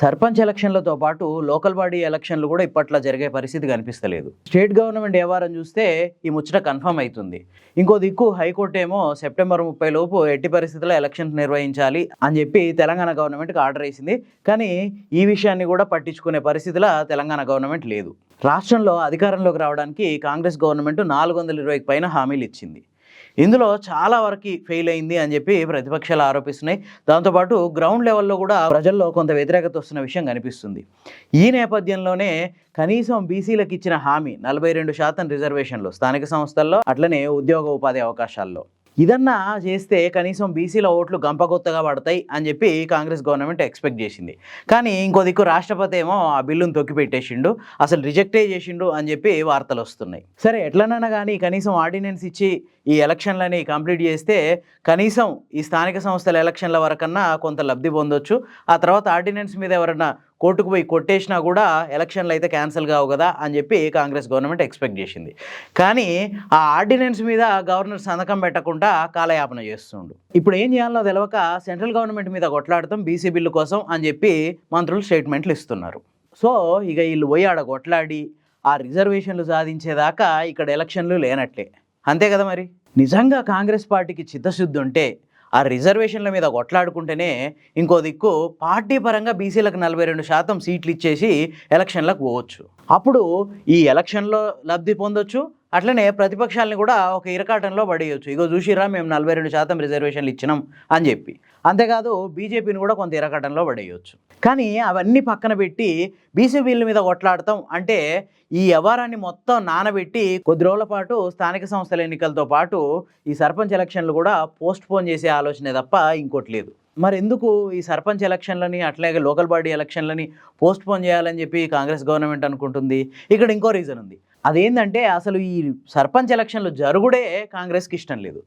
సర్పంచ్ ఎలక్షన్లతో పాటు local body ఎలక్షన్లు కూడా ఇప్పట్లో జరిగే పరిస్థితి కనిపిస్తలేదు. స్టేట్ గవర్నమెంట్ వ్యవహారం చూస్తే ఈ ముచ్చట కన్ఫర్మ్ అవుతుంది ఇంకో దిక్కు హైకోర్టు ఏమో సెప్టెంబర్ ముప్పై లోపు ఎట్టి పరిస్థితుల్లో ఎలక్షన్స్ నిర్వహించాలి అని చెప్పి తెలంగాణ గవర్నమెంట్కి ఆర్డర్ వేసింది. కానీ ఈ విషయాన్ని కూడా పట్టించుకునే పరిస్థితిలో తెలంగాణ గవర్నమెంట్ లేదు. రాష్ట్రంలో అధికారంలోకి రావడానికి కాంగ్రెస్ గవర్నమెంట్ నాలుగు వందల ఇరవైకి పైన హామీలు ఇచ్చింది. ఇందులో చాలా వరకు ఫెయిల్ అయింది అని చెప్పి ప్రతిపక్షాలు ఆరోపిస్తున్నాయి. దాంతోపాటు గ్రౌండ్ లెవెల్లో కూడా ప్రజల్లో కొంత వ్యతిరేకత వస్తున్న విషయం కనిపిస్తుంది. ఈ నేపథ్యంలోనే కనీసం బీసీలకు ఇచ్చిన హామీ నలభై రెండు శాతం రిజర్వేషన్లు స్థానిక సంస్థల్లో అట్లనే ఉద్యోగ ఉపాధి అవకాశాల్లో. ఇదన్నా చేస్తే కనీసం బీసీల ఓట్లు గంపగొత్తగా పడతాయి అని చెప్పి కాంగ్రెస్ గవర్నమెంట్ ఎక్స్పెక్ట్ చేసింది. కానీ ఇంకో దిక్కు రాష్ట్రపతి ఏమో ఆ బిల్లును తొక్కిపెట్టేసిండు అసలు రిజెక్టే చేసిండు అని చెప్పి వార్తలు వస్తున్నాయి. సరే ఎట్లనైనా కానీ కనీసం ఆర్డినెన్స్ ఇచ్చి ఈ ఎలక్షన్లని కంప్లీట్ చేస్తే కనీసం ఈ స్థానిక సంస్థల ఎలక్షన్ల వరకన్నా కొంత లబ్ధి పొందొచ్చు. ఆ తర్వాత ఆర్డినెన్స్ మీద ఎవరన్నా కోర్టుకు పోయి కొట్టేసినా కూడా ఎలక్షన్లు అయితే క్యాన్సిల్ కావు కదా అని చెప్పి కాంగ్రెస్ గవర్నమెంట్ ఎక్స్పెక్ట్ చేసింది. కానీ ఆ ఆర్డినెన్స్ మీద గవర్నర్ సంతకం పెట్టకుండా కాలయాపన చేస్తుండు. ఇప్పుడు ఏం చేయాలో తెలవక సెంట్రల్ గవర్నమెంట్ మీద కొట్లాడతాం బీసీ బిల్లు కోసం అని చెప్పి మంత్రులు స్టేట్మెంట్లు ఇస్తున్నారు. సో ఇక వీళ్ళు పోయి ఆడ కొట్లాడి ఆ రిజర్వేషన్లు సాధించేదాకా ఇక్కడ ఎలక్షన్లు లేనట్లే. అంతే కదా మరి? నిజంగా కాంగ్రెస్ పార్టీకి చిత్తశుద్ధి ఉంటే ఆ రిజర్వేషన్ల మీద కొట్లాడుకుంటేనే ఇంకో దిక్కు పార్టీ పరంగా బీసీలకు నలభై రెండు శాతం సీట్లు ఇచ్చేసి ఎలక్షన్లకు పోవచ్చు. అప్పుడు ఈ ఎలక్షన్లో లబ్ధి పొందొచ్చు అట్లనే ప్రతిపక్షాలని కూడా ఒక ఇరకాటంలో పడేయచ్చు. ఇగో చూసిరా మేము నలభై రెండు శాతం రిజర్వేషన్లు ఇచ్చినాం అని చెప్పి. అంతేకాదు బీజేపీని కూడా కొంత ఇరకాటంలో పడేయచ్చు. కానీ అవన్నీ పక్కన పెట్టి బీసీ బిల్లు మీద కొట్లాడతాం అంటే ఈ వ్యవహారాన్ని మొత్తం నానబెట్టి కొద్ది రోజుల పాటు స్థానిక సంస్థల ఎన్నికలతో పాటు ఈ సర్పంచ్ ఎలక్షన్లు కూడా పోస్ట్ పోన్ చేసే ఆలోచనే తప్ప ఇంకోటి లేదు. మరి ఎందుకు ఈ సర్పంచ్ ఎలక్షన్లని అట్లాగే లోకల్ బాడీ ఎలక్షన్లని పోస్ట్ పోన్ చేయాలని చెప్పి కాంగ్రెస్ గవర్నమెంట్ అనుకుంటుంది? ఇక్కడ ఇంకో రీజన్ ఉంది. అదేంటంటే అసలు ఈ సర్పంచ్ ఎలక్షన్లు జరుగుడే కాంగ్రెస్కి ఇష్టం లేదు.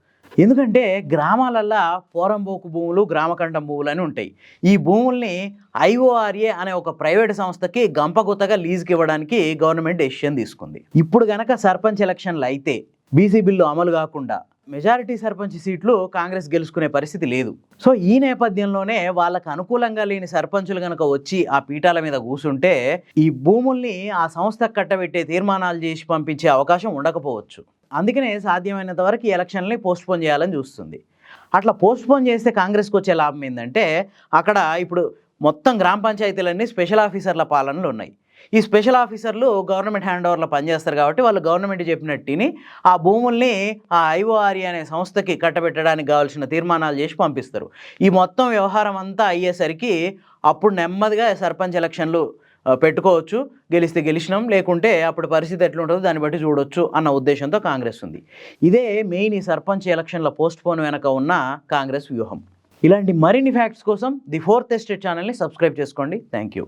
ఎందుకంటే గ్రామాలల్లో పోరంబోకు భూములు గ్రామకంఠం భూములు అని ఉంటాయి. ఈ భూముల్ని ఐఓఆర్ఏ అనే ఒక ప్రైవేట్ సంస్థకి గంపగుతగా లీజుకి ఇవ్వడానికి గవర్నమెంట్ డెసిషన్ తీసుకుంది. ఇప్పుడు గనక సర్పంచ్ ఎలక్షన్లు అయితే బీసీ బిల్లు అమలు కాకుండా మెజారిటీ సర్పంచ్ సీట్లు కాంగ్రెస్ గెలుచుకునే పరిస్థితి లేదు. సో ఈ నేపథ్యంలోనే వాళ్ళకు అనుకూలంగా లేని సర్పంచులు కనుక వచ్చి ఆ పీఠాల మీద కూర్చుంటే ఈ భూముల్ని ఆ సంస్థ కట్టబెట్టే తీర్మానాలు చేసి పంపించే అవకాశం ఉండకపోవచ్చు. అందుకనే సాధ్యమైనంత వరకు ఈ ఎలక్షన్లని పోస్ట్పోన్ చేయాలని చూస్తుంది. అట్లా పోస్ట్పోన్ చేస్తే కాంగ్రెస్కి వచ్చే లాభం ఏంటంటే అక్కడ ఇప్పుడు మొత్తం గ్రామ పంచాయతీలన్నీ స్పెషల్ ఆఫీసర్ల పాలనలు ఉన్నాయి. ఈ స్పెషల్ ఆఫీసర్లు గవర్నమెంట్ హ్యాండ్ ఓవర్లో పనిచేస్తారు కాబట్టి వాళ్ళు గవర్నమెంట్ చెప్పినట్టుని ఆ భూముల్ని ఆ ఐఓఆర్ఈ అనే సంస్థకి కట్టబెట్టడానికి కావాల్సిన తీర్మానాలు చేసి పంపిస్తారు. ఈ మొత్తం వ్యవహారం అంతా అయ్యేసరికి అప్పుడు నెమ్మదిగా సర్పంచ్ ఎలక్షన్లు పెట్టుకోవచ్చు. గెలిస్తే గెలిచినాం లేకుంటే అప్పుడు పరిస్థితి ఎట్లుంటుందో దాన్ని బట్టి చూడొచ్చు అన్న ఉద్దేశంతో కాంగ్రెస్ ఉంది. ఇదే మెయిన్ ఈ సర్పంచ్ ఎలక్షన్ల పోస్ట్ పోన్ వెనక ఉన్న కాంగ్రెస్ వ్యూహం. ఇలాంటి మరిన్ని ఫ్యాక్ట్స్ కోసం ది ఫోర్త్ ఎస్టేట్ ఛానల్ని సబ్స్క్రైబ్ చేసుకోండి. Thank you